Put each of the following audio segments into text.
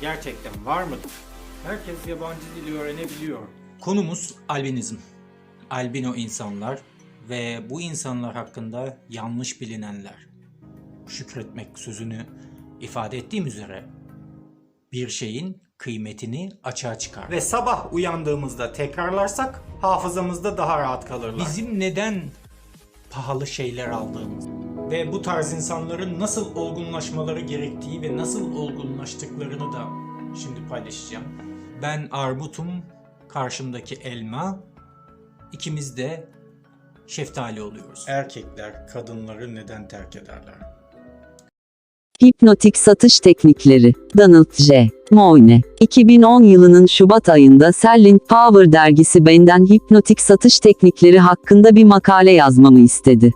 gerçekten var mıdır? Herkes yabancı dili öğrenebiliyor. Konumuz albinizm. Albino insanlar ve bu insanlar hakkında yanlış bilinenler. Şükretmek sözünü ifade ettiğim üzere bir şeyin kıymetini açığa çıkar. Ve sabah uyandığımızda tekrarlarsak hafızamızda daha rahat kalırlar. bizim neden pahalı şeyler aldığımız ve bu tarz insanların nasıl olgunlaşmaları gerektiği ve nasıl olgunlaştıklarını da şimdi paylaşacağım. Ben armutum, karşımdaki elma, ikimiz de şeftali oluyoruz. Erkekler kadınları neden terk ederler? Hipnotik satış teknikleri. Donald J. Moyne. 2010 yılının Şubat ayında Selling Power dergisi benden hipnotik satış teknikleri hakkında bir makale yazmamı istedi.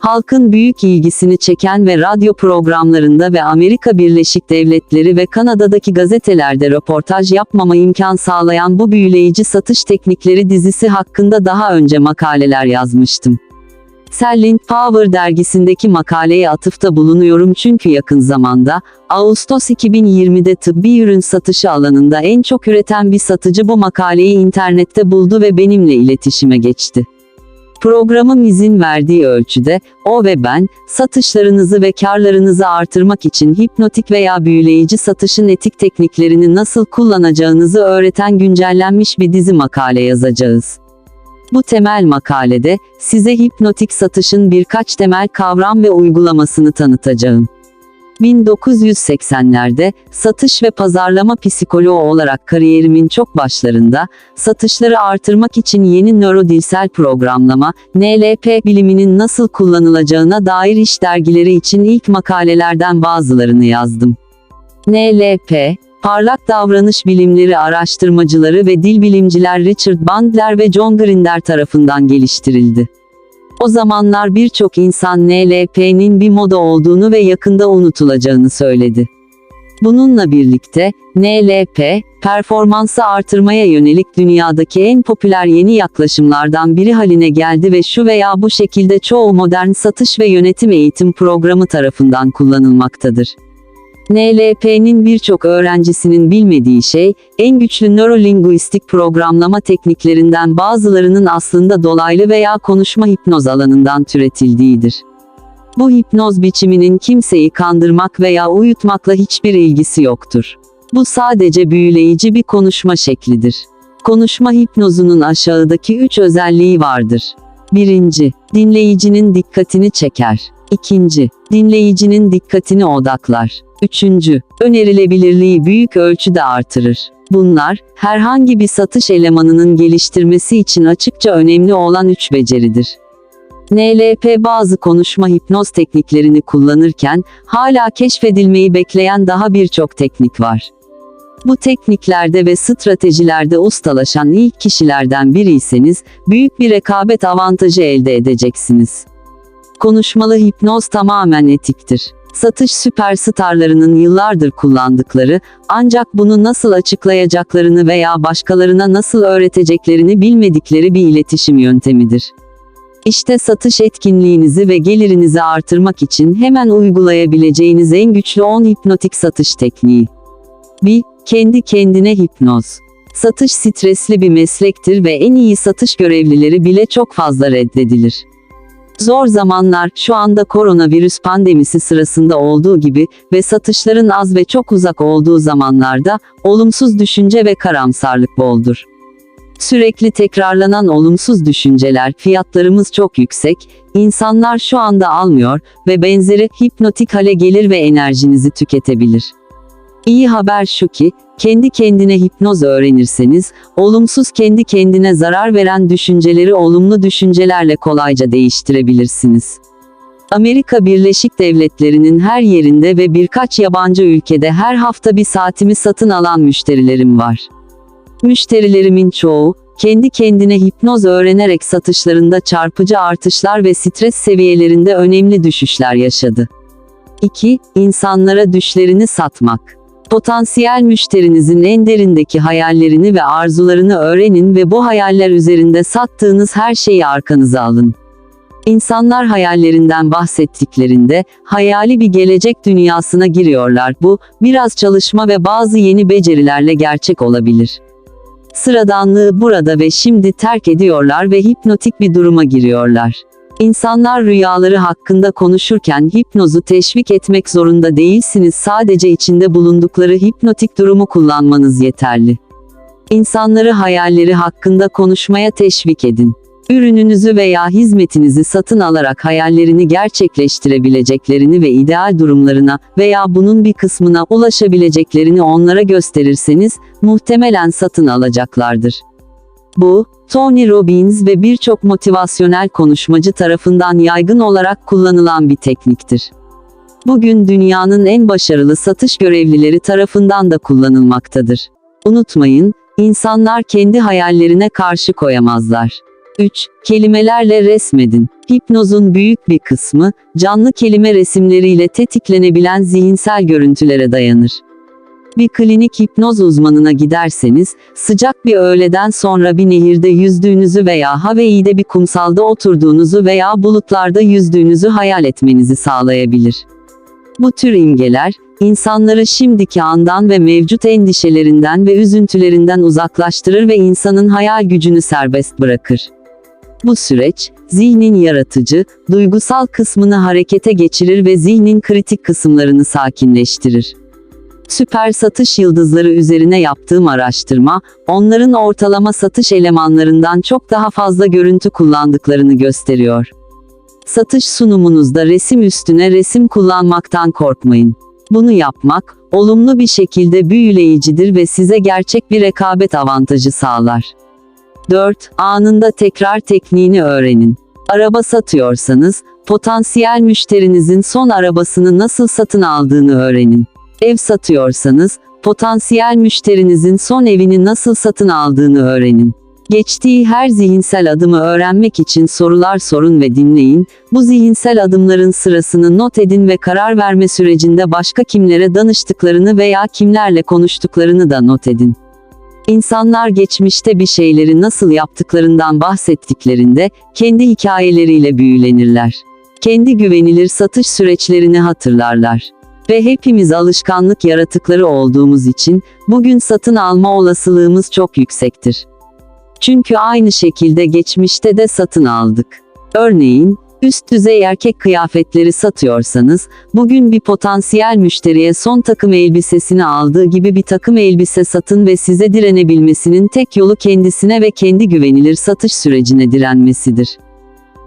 Halkın büyük ilgisini çeken ve radyo programlarında ve Amerika Birleşik Devletleri ve Kanada'daki gazetelerde röportaj yapmama imkan sağlayan bu büyüleyici satış teknikleri dizisi hakkında daha önce makaleler yazmıştım. Selling Power dergisindeki makaleye atıfta bulunuyorum çünkü yakın zamanda, Ağustos 2020'de tıbbi ürün satışı alanında en çok üreten bir satıcı bu makaleyi internette buldu ve benimle iletişime geçti. Programım izin verdiği ölçüde, o ve ben, satışlarınızı ve karlarınızı artırmak için hipnotik veya büyüleyici satışın etik tekniklerini nasıl kullanacağınızı öğreten güncellenmiş bir dizi makale yazacağız. Bu temel makalede, size hipnotik satışın birkaç temel kavram ve uygulamasını tanıtacağım. 1980'lerde, satış ve pazarlama psikoloğu olarak kariyerimin çok başlarında, satışları artırmak için yeni nörodilsel programlama, NLP biliminin nasıl kullanılacağına dair iş dergileri için ilk makalelerden bazılarını yazdım. NLP, parlak davranış bilimleri araştırmacıları ve dil bilimciler Richard Bandler ve John Grinder tarafından geliştirildi. O zamanlar birçok insan NLP'nin bir moda olduğunu ve yakında unutulacağını söyledi. Bununla birlikte, NLP, performansı artırmaya yönelik dünyadaki en popüler yeni yaklaşımlardan biri haline geldi ve şu veya bu şekilde çoğu modern satış ve yönetim eğitim programı tarafından kullanılmaktadır. NLP'nin birçok öğrencisinin bilmediği şey, en güçlü nörolinguistik programlama tekniklerinden bazılarının aslında dolaylı veya konuşma hipnoz alanından türetildiğidir. Bu hipnoz biçiminin kimseyi kandırmak veya uyutmakla hiçbir ilgisi yoktur. Bu sadece büyüleyici bir konuşma şeklidir. Konuşma hipnozunun aşağıdaki üç özelliği vardır. Birinci, dinleyicinin dikkatini çeker. İkinci, dinleyicinin dikkatini odaklar. Üçüncü, önerilebilirliği büyük ölçüde artırır. Bunlar, herhangi bir satış elemanının geliştirmesi için açıkça önemli olan üç beceridir. NLP bazı konuşma hipnoz tekniklerini kullanırken, hala keşfedilmeyi bekleyen daha birçok teknik var. Bu tekniklerde ve stratejilerde ustalaşan ilk kişilerden biriyseniz, büyük bir rekabet avantajı elde edeceksiniz. Konuşmalı hipnoz tamamen etiktir. Satış süperstarlarının yıllardır kullandıkları, ancak bunu nasıl açıklayacaklarını veya başkalarına nasıl öğreteceklerini bilmedikleri bir iletişim yöntemidir. İşte satış etkinliğinizi ve gelirinizi artırmak için hemen uygulayabileceğiniz en güçlü 10 hipnotik satış tekniği. 1. Kendi kendine hipnoz. Satış stresli bir meslektir ve en iyi satış görevlileri bile çok fazla reddedilir. Zor zamanlar, şu anda koronavirüs pandemisi sırasında olduğu gibi ve satışların az ve çok uzak olduğu zamanlarda, olumsuz düşünce ve karamsarlık boldur. Sürekli tekrarlanan olumsuz düşünceler, fiyatlarımız çok yüksek, insanlar şu anda almıyor ve benzeri hipnotik hale gelir ve enerjinizi tüketebilir. İyi haber şu ki, kendi kendine hipnoz öğrenirseniz, olumsuz kendi kendine zarar veren düşünceleri olumlu düşüncelerle kolayca değiştirebilirsiniz. Amerika Birleşik Devletleri'nin her yerinde ve birkaç yabancı ülkede her hafta bir saatimi satın alan müşterilerim var. Müşterilerimin çoğu, kendi kendine hipnoz öğrenerek satışlarında çarpıcı artışlar ve stres seviyelerinde önemli düşüşler yaşadı. 2. İnsanlara düşlerini satmak. Potansiyel müşterinizin en derindeki hayallerini ve arzularını öğrenin ve bu hayaller üzerinde sattığınız her şeyi arkanıza alın. İnsanlar hayallerinden bahsettiklerinde hayali bir gelecek dünyasına giriyorlar. Bu biraz çalışma ve bazı yeni becerilerle gerçek olabilir. Sıradanlığı burada ve şimdi terk ediyorlar ve hipnotik bir duruma giriyorlar. İnsanlar rüyaları hakkında konuşurken hipnozu teşvik etmek zorunda değilsiniz. Sadece içinde bulundukları hipnotik durumu kullanmanız yeterli. İnsanları hayalleri hakkında konuşmaya teşvik edin. Ürününüzü veya hizmetinizi satın alarak hayallerini gerçekleştirebileceklerini ve ideal durumlarına veya bunun bir kısmına ulaşabileceklerini onlara gösterirseniz muhtemelen satın alacaklardır. Bu, Tony Robbins ve birçok motivasyonel konuşmacı tarafından yaygın olarak kullanılan bir tekniktir. Bugün dünyanın en başarılı satış görevlileri tarafından da kullanılmaktadır. Unutmayın, insanlar kendi hayallerine karşı koyamazlar. 3. Kelimelerle resmedin. Hipnozun büyük bir kısmı, canlı kelime resimleriyle tetiklenebilen zihinsel görüntülere dayanır. Bir klinik hipnoz uzmanına giderseniz, sıcak bir öğleden sonra bir nehirde yüzdüğünüzü veya Hawaii'de bir kumsalda oturduğunuzu veya bulutlarda yüzdüğünüzü hayal etmenizi sağlayabilir. Bu tür imgeler, insanları şimdiki andan ve mevcut endişelerinden ve üzüntülerinden uzaklaştırır ve insanın hayal gücünü serbest bırakır. Bu süreç, zihnin yaratıcı, duygusal kısmını harekete geçirir ve zihnin kritik kısımlarını sakinleştirir. Süper satış yıldızları üzerine yaptığım araştırma, onların ortalama satış elemanlarından çok daha fazla görüntü kullandıklarını gösteriyor. Satış sunumunuzda resim üstüne resim kullanmaktan korkmayın. Bunu yapmak, olumlu bir şekilde büyüleyicidir ve size gerçek bir rekabet avantajı sağlar. 4. Anında tekrar tekniğini öğrenin. Araba satıyorsanız, potansiyel müşterinizin son arabasını nasıl satın aldığını öğrenin. Ev satıyorsanız, potansiyel müşterinizin son evini nasıl satın aldığını öğrenin. Geçtiği her zihinsel adımı öğrenmek için sorular sorun ve dinleyin. Bu zihinsel adımların sırasını not edin ve karar verme sürecinde başka kimlere danıştıklarını veya kimlerle konuştuklarını da not edin. İnsanlar geçmişte bir şeyleri nasıl yaptıklarından bahsettiklerinde kendi hikayeleriyle büyülenirler. Kendi güvenilir satış süreçlerini hatırlarlar. Ve hepimiz alışkanlık yaratıkları olduğumuz için bugün satın alma olasılığımız çok yüksektir. Çünkü aynı şekilde geçmişte de satın aldık. Örneğin, üst düzey erkek kıyafetleri satıyorsanız, bugün bir potansiyel müşteriye son takım elbisesini aldığı gibi bir takım elbise satın ve size direnebilmesinin tek yolu kendisine ve kendi güvenilir satış sürecine direnmesidir.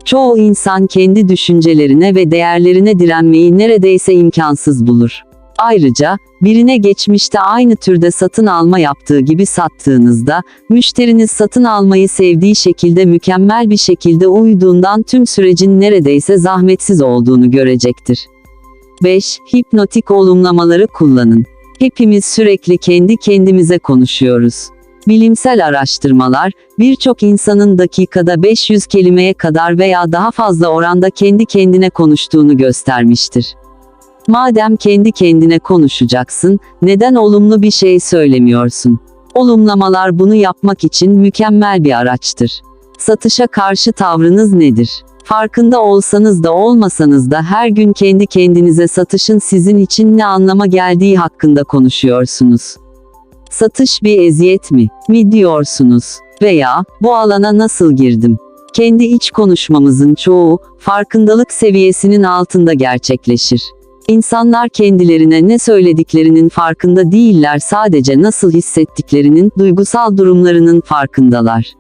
Çoğu insan kendi düşüncelerine ve değerlerine direnmeyi neredeyse imkansız bulur. Ayrıca, birine geçmişte aynı türde satın alma yaptığı gibi sattığınızda, müşteriniz satın almayı sevdiği şekilde mükemmel bir şekilde uyduğundan tüm sürecin neredeyse zahmetsiz olduğunu görecektir. 5. Hipnotik olumlamaları kullanın. Hepimiz sürekli kendi kendimize konuşuyoruz. Bilimsel araştırmalar, birçok insanın dakikada 500 kelimeye kadar veya daha fazla oranda kendi kendine konuştuğunu göstermiştir. Madem kendi kendine konuşacaksın, neden olumlu bir şey söylemiyorsun? Olumlamalar bunu yapmak için mükemmel bir araçtır. Satışa karşı tavrınız nedir? Farkında olsanız da olmasanız da her gün kendi kendinize satışın sizin için ne anlama geldiği hakkında konuşuyorsunuz. Satış bir eziyet mi? Mi diyorsunuz? Veya bu alana nasıl girdim? Kendi iç konuşmamızın çoğu farkındalık seviyesinin altında gerçekleşir. İnsanlar kendilerine ne söylediklerinin farkında değiller sadece nasıl hissettiklerinin, duygusal durumlarının farkındalar.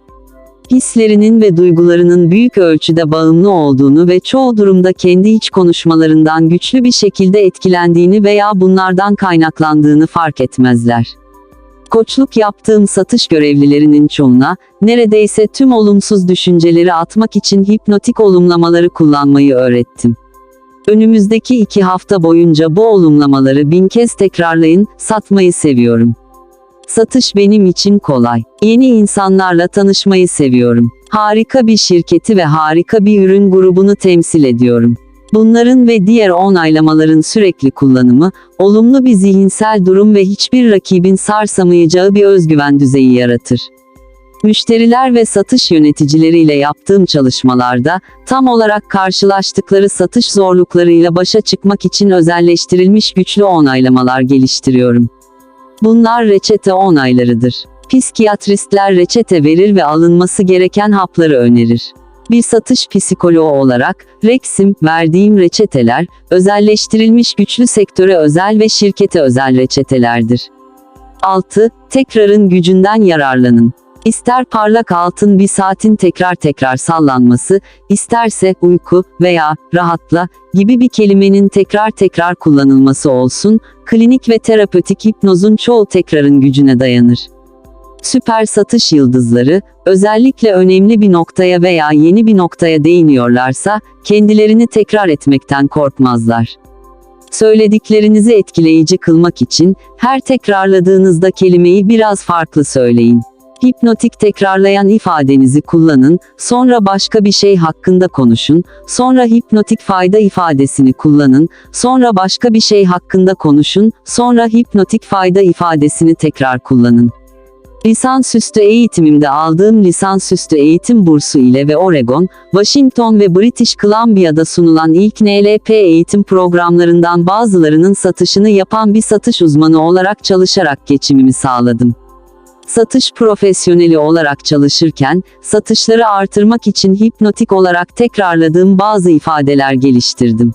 Hislerinin ve duygularının büyük ölçüde bağımlı olduğunu ve çoğu durumda kendi iç konuşmalarından güçlü bir şekilde etkilendiğini veya bunlardan kaynaklandığını fark etmezler. Koçluk yaptığım satış görevlilerinin çoğuna, neredeyse tüm olumsuz düşünceleri atmak için hipnotik olumlamaları kullanmayı öğrettim. Önümüzdeki iki hafta boyunca bu olumlamaları bin kez tekrarlayın, satmayı seviyorum. Satış benim için kolay. Yeni insanlarla tanışmayı seviyorum. Harika bir şirketi ve harika bir ürün grubunu temsil ediyorum. Bunların ve diğer onaylamaların sürekli kullanımı, olumlu bir zihinsel durum ve hiçbir rakibin sarsamayacağı bir özgüven düzeyi yaratır. Müşteriler ve satış yöneticileriyle yaptığım çalışmalarda, tam olarak karşılaştıkları satış zorluklarıyla başa çıkmak için özelleştirilmiş güçlü onaylamalar geliştiriyorum. Bunlar reçete onaylarıdır. Psikiyatristler reçete verir ve alınması gereken hapları önerir. Bir satış psikoloğu olarak, Rex'im, verdiğim reçeteler, özelleştirilmiş güçlü sektöre özel ve şirkete özel reçetelerdir. 6. Tekrarın gücünden yararlanın. İster parlak altın bir saatin tekrar tekrar sallanması, isterse uyku veya rahatla gibi bir kelimenin tekrar tekrar kullanılması olsun, klinik ve terapötik hipnozun çoğu tekrarın gücüne dayanır. Süper satış yıldızları, özellikle önemli bir noktaya veya yeni bir noktaya değiniyorlarsa, kendilerini tekrar etmekten korkmazlar. Söylediklerinizi etkileyici kılmak için, her tekrarladığınızda kelimeyi biraz farklı söyleyin. Hipnotik tekrarlayan ifadenizi kullanın, sonra başka bir şey hakkında konuşun, sonra hipnotik fayda ifadesini kullanın, sonra başka bir şey hakkında konuşun, sonra hipnotik fayda ifadesini tekrar kullanın. Lisansüstü eğitimimde aldığım lisansüstü eğitim bursu ile ve Oregon, Washington ve British Columbia'da sunulan ilk NLP eğitim programlarından bazılarının satışını yapan bir satış uzmanı olarak çalışarak geçimimi sağladım. Satış profesyoneli olarak çalışırken, satışları artırmak için hipnotik olarak tekrarladığım bazı ifadeler geliştirdim.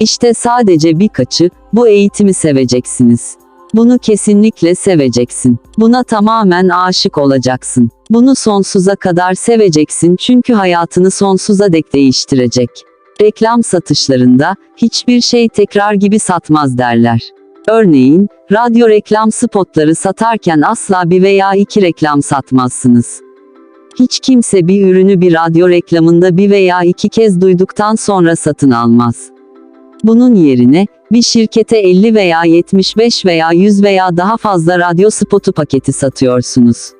İşte sadece birkaçı, bu eğitimi seveceksiniz. Bunu kesinlikle seveceksin. Buna tamamen aşık olacaksın. Bunu sonsuza kadar seveceksin çünkü hayatını sonsuza dek değiştirecek. Reklam satışlarında hiçbir şey tekrar gibi satmaz derler. Örneğin, radyo reklam spotları satarken asla bir veya iki reklam satmazsınız. Hiç kimse bir ürünü bir radyo reklamında bir veya iki kez duyduktan sonra satın almaz. Bunun yerine, bir şirkete 50 veya 75 veya 100 veya daha fazla radyo spotu paketi satıyorsunuz.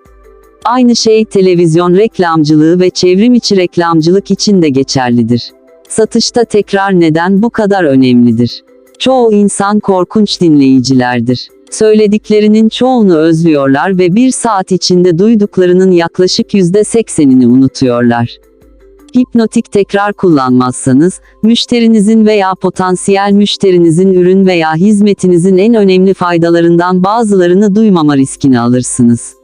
Aynı şey televizyon reklamcılığı ve çevrim içi reklamcılık için de geçerlidir. Satışta tekrar neden bu kadar önemlidir? Çoğu insan korkunç dinleyicilerdir. Söylediklerinin çoğunu özlüyorlar ve bir saat içinde duyduklarının yaklaşık %80'ini unutuyorlar. Hipnotik tekrar kullanmazsanız, müşterinizin veya potansiyel müşterinizin ürün veya hizmetinizin en önemli faydalarından bazılarını duymama riskini alırsınız.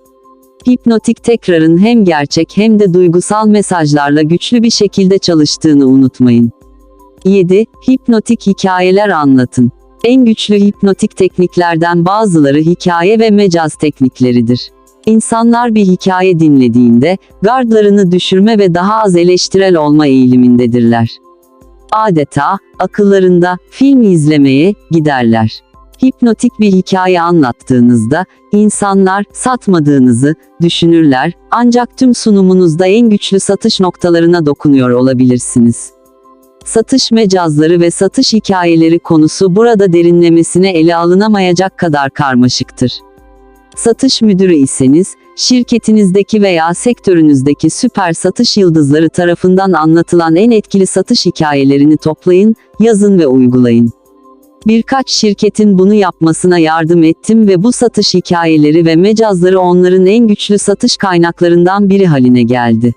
Hipnotik tekrarın hem gerçek hem de duygusal mesajlarla güçlü bir şekilde çalıştığını unutmayın. 7. Hipnotik hikayeler anlatın. En güçlü hipnotik tekniklerden bazıları hikaye ve mecaz teknikleridir. İnsanlar bir hikaye dinlediğinde, gardlarını düşürme ve daha az eleştirel olma eğilimindedirler. Adeta, akıllarında, film izlemeye, giderler. Hipnotik bir hikaye anlattığınızda, insanlar, satmadığınızı, düşünürler, ancak tüm sunumunuzda en güçlü satış noktalarına dokunuyor olabilirsiniz. Satış mecazları ve satış hikayeleri konusu burada derinlemesine ele alınamayacak kadar karmaşıktır. Satış müdürü iseniz, şirketinizdeki veya sektörünüzdeki süper satış yıldızları tarafından anlatılan en etkili satış hikayelerini toplayın, yazın ve uygulayın. Birkaç şirketin bunu yapmasına yardım ettim ve bu satış hikayeleri ve mecazları onların en güçlü satış kaynaklarından biri haline geldi.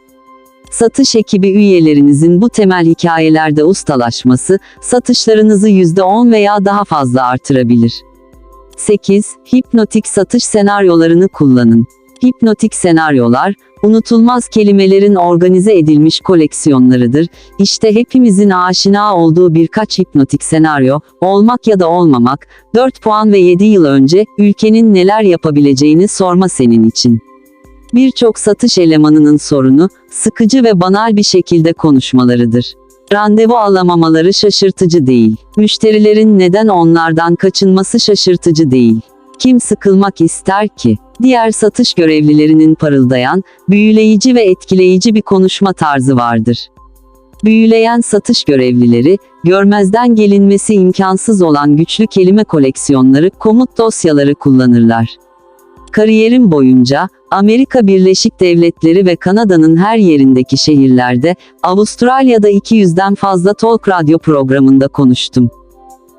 Satış ekibi üyelerinizin bu temel hikayelerde ustalaşması, satışlarınızı %10 veya daha fazla artırabilir. 8. Hipnotik satış senaryolarını kullanın. Hipnotik senaryolar, unutulmaz kelimelerin organize edilmiş koleksiyonlarıdır. İşte hepimizin aşina olduğu birkaç hipnotik senaryo, olmak ya da olmamak, 4 puan ve 7 yıl önce, ülkenin neler yapabileceğini sorma senin için. Birçok satış elemanının sorunu, sıkıcı ve banal bir şekilde konuşmalarıdır. Randevu alamamaları şaşırtıcı değil. Müşterilerin neden onlardan kaçınması şaşırtıcı değil. Kim sıkılmak ister ki? Diğer satış görevlilerinin parıldayan, büyüleyici ve etkileyici bir konuşma tarzı vardır. Büyüleyen satış görevlileri, görmezden gelinmesi imkansız olan güçlü kelime koleksiyonları, komut dosyaları kullanırlar. Kariyerim boyunca, Amerika Birleşik Devletleri ve Kanada'nın her yerindeki şehirlerde, Avustralya'da 200'den fazla talk radyo programında konuştum.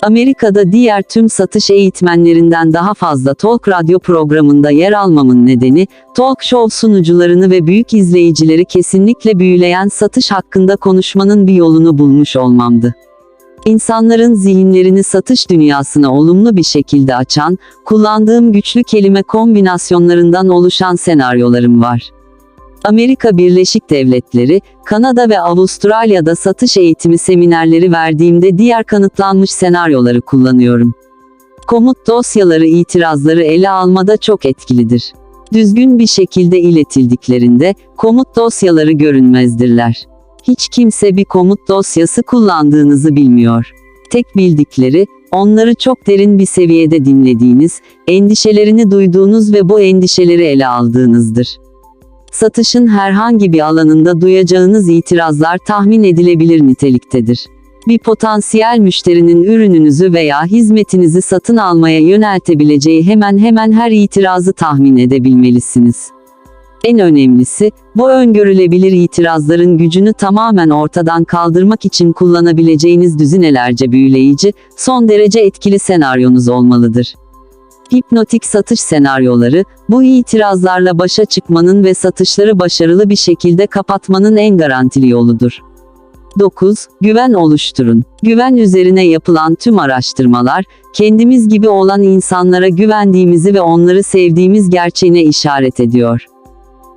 Amerika'da diğer tüm satış eğitmenlerinden daha fazla talk radyo programında yer almamın nedeni, talk show sunucularını ve büyük izleyicileri kesinlikle büyüleyen satış hakkında konuşmanın bir yolunu bulmuş olmamdı. İnsanların zihinlerini satış dünyasına olumlu bir şekilde açan, kullandığım güçlü kelime kombinasyonlarından oluşan senaryolarım var. Amerika Birleşik Devletleri, Kanada ve Avustralya'da satış eğitimi seminerleri verdiğimde diğer kanıtlanmış senaryoları kullanıyorum. Komut dosyaları itirazları ele almada çok etkilidir. Düzgün bir şekilde iletildiklerinde, komut dosyaları görünmezdirler. Hiç kimse bir komut dosyası kullandığınızı bilmiyor. Tek bildikleri, onları çok derin bir seviyede dinlediğiniz, endişelerini duyduğunuz ve bu endişeleri ele aldığınızdır. Satışın herhangi bir alanında duyacağınız itirazlar tahmin edilebilir niteliktedir. Bir potansiyel müşterinin ürününüzü veya hizmetinizi satın almaya yöneltebileceği hemen hemen her itirazı tahmin edebilmelisiniz. En önemlisi, bu öngörülebilir itirazların gücünü tamamen ortadan kaldırmak için kullanabileceğiniz düzinelerce büyüleyici, son derece etkili senaryonuz olmalıdır. Hipnotik satış senaryoları, bu itirazlarla başa çıkmanın ve satışları başarılı bir şekilde kapatmanın en garantili yoludur. 9. Güven oluşturun. Güven üzerine yapılan tüm araştırmalar, kendimiz gibi olan insanlara güvendiğimizi ve onları sevdiğimiz gerçeğine işaret ediyor.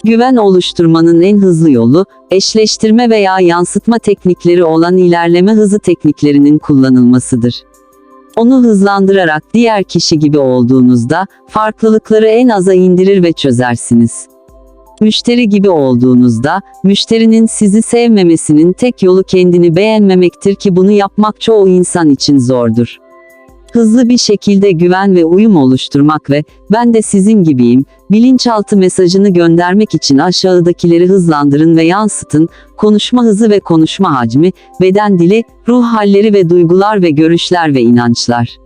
Güven oluşturmanın en hızlı yolu, eşleştirme veya yansıtma teknikleri olan ilerleme hızı tekniklerinin kullanılmasıdır. Onu hızlandırarak diğer kişi gibi olduğunuzda, farklılıkları en aza indirir ve çözersiniz. Müşteri gibi olduğunuzda, müşterinin sizi sevmemesinin tek yolu kendini beğenmemektir ki bunu yapmak çoğu insan için zordur. Hızlı bir şekilde güven ve uyum oluşturmak ve ben de sizin gibiyim bilinçaltı mesajını göndermek için aşağıdakileri hızlandırın ve yansıtın. Konuşma hızı ve konuşma hacmi, beden dili, ruh halleri ve duygular ve görüşler ve inançlar.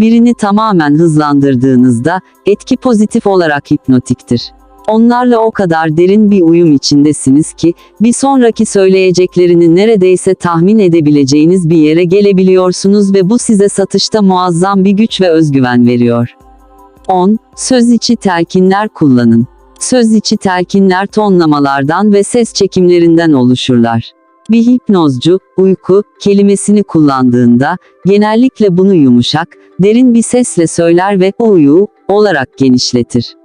Birini tamamen hızlandırdığınızda etki pozitif olarak hipnotiktir. Onlarla o kadar derin bir uyum içindesiniz ki, bir sonraki söyleyeceklerini neredeyse tahmin edebileceğiniz bir yere gelebiliyorsunuz ve bu size satışta muazzam bir güç ve özgüven veriyor. 10. Söz içi telkinler kullanın. Söz içi telkinler tonlamalardan ve ses çekimlerinden oluşurlar. Bir hipnozcu, uyku, kelimesini kullandığında, genellikle bunu yumuşak, derin bir sesle söyler ve uyu olarak genişletir.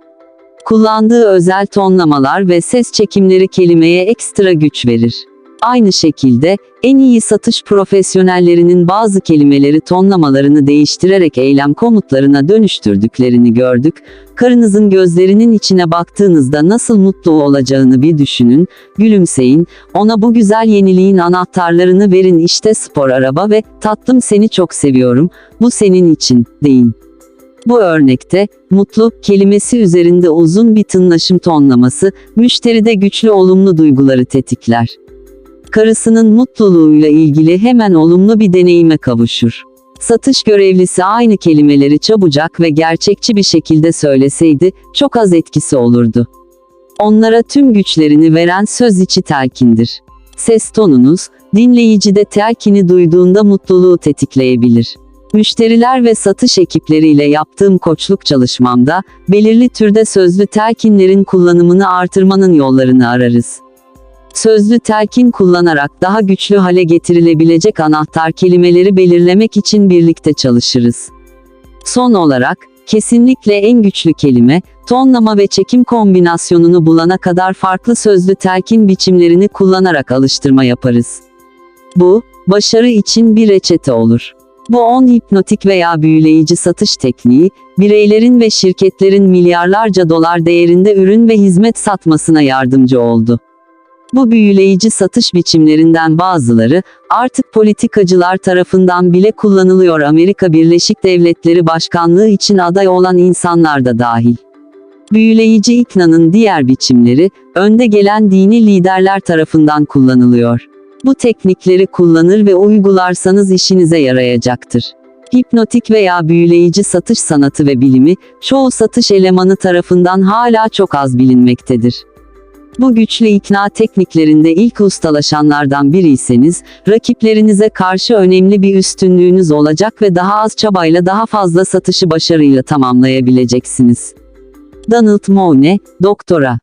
Kullandığı özel tonlamalar ve ses çekimleri kelimeye ekstra güç verir. Aynı şekilde, en iyi satış profesyonellerinin bazı kelimeleri tonlamalarını değiştirerek eylem komutlarına dönüştürdüklerini gördük. Karınızın gözlerinin içine baktığınızda nasıl mutlu olacağını bir düşünün, gülümseyin, ona bu güzel yeniliğin anahtarlarını verin işte spor araba ve tatlım seni çok seviyorum, bu senin için, deyin. Bu örnekte, mutlu kelimesi üzerinde uzun bir tınlaşım tonlaması, müşteride güçlü olumlu duyguları tetikler. Karısının mutluluğuyla ilgili hemen olumlu bir deneyime kavuşur. Satış görevlisi aynı kelimeleri çabucak ve gerçekçi bir şekilde söyleseydi, çok az etkisi olurdu. Onlara tüm güçlerini veren söz içi telkindir. Ses tonunuz, dinleyicide telkini duyduğunda mutluluğu tetikleyebilir. Müşteriler ve satış ekipleriyle yaptığım koçluk çalışmamda, belirli türde sözlü telkinlerin kullanımını artırmanın yollarını ararız. Sözlü telkin kullanarak daha güçlü hale getirilebilecek anahtar kelimeleri belirlemek için birlikte çalışırız. Son olarak, kesinlikle en güçlü kelime, tonlama ve çekim kombinasyonunu bulana kadar farklı sözlü telkin biçimlerini kullanarak alıştırma yaparız. Bu, başarı için bir reçete olur. Bu 10 hipnotik veya büyüleyici satış tekniği, bireylerin ve şirketlerin milyarlarca dolar değerinde ürün ve hizmet satmasına yardımcı oldu. Bu büyüleyici satış biçimlerinden bazıları, artık politikacılar tarafından bile kullanılıyor Amerika Birleşik Devletleri Başkanlığı için aday olan insanlar da dahil. Büyüleyici iknanın diğer biçimleri, önde gelen dini liderler tarafından kullanılıyor. Bu teknikleri kullanır ve uygularsanız işinize yarayacaktır. Hipnotik veya büyüleyici satış sanatı ve bilimi, çoğu satış elemanı tarafından hala çok az bilinmektedir. Bu güçlü ikna tekniklerinde ilk ustalaşanlardan biriyseniz, rakiplerinize karşı önemli bir üstünlüğünüz olacak ve daha az çabayla daha fazla satışı başarıyla tamamlayabileceksiniz. Donald Moine, Doktora